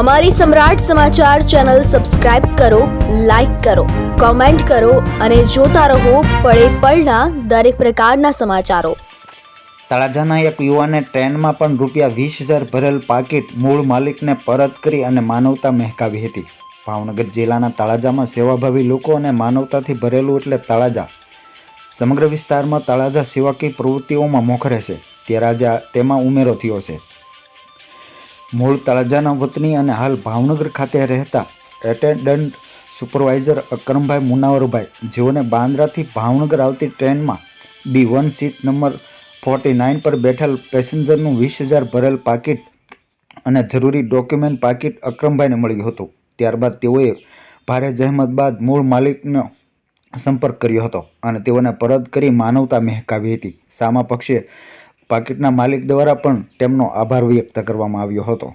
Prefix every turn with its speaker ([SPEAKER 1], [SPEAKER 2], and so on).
[SPEAKER 1] અમારી Samrat Samachar channel subscribe કરો, like કરો, કોમેન્ટ કરો અને જોતા રહો પળે પળના દરેક પ્રકારના સમાચારો.
[SPEAKER 2] તળાજાના એક યુવાને ટ્રેનમાં પણ રૂપિયા વીસ હજાર ભરેલ પાકીટ મૂળ માલિકને પરત કરી અને માનવતા મહેકાવી હતી. ભાવનગર જિલ્લાના તળાજામાં સેવાભાવી લોકો અને માનવતાથી ભરેલું એટલે તળાજા. સમગ્ર વિસ્તારમાં તળાજા સેવાકીય પ્રવૃત્તિઓમાં મોખરે છે ત્યારે આજે તેમાં ઉમેરો થયો છે મૂળ તળાજાના વતની અને હાલ ભાવનગર ખાતે રહેતા એટેન્ડન્ટ સુપરવાઇઝર અકરમભાઈ મુનાવરભાઈ, જેઓને બાંદ્રાથી ભાવનગર આવતી ટ્રેનમાં B one seat number forty nine પર બેઠેલ પેસેન્જરનું વીસ હજાર ભરેલ પાકીટ અને જરૂરી ડોક્યુમેન્ટ પાકીટ અક્રમભાઈને મળ્યું હતું. ત્યારબાદ તેઓએ ભારે જહેમત બાદ મૂળ માલિકનો સંપર્ક કર્યો હતો અને તેઓને પરત કરી માનવતા મહેકાવી હતી. સામા પક્ષે પાકીટના માલિક દ્વારા પણ તેમનો આભાર વ્યક્ત કરવામાં આવ્યો હતો.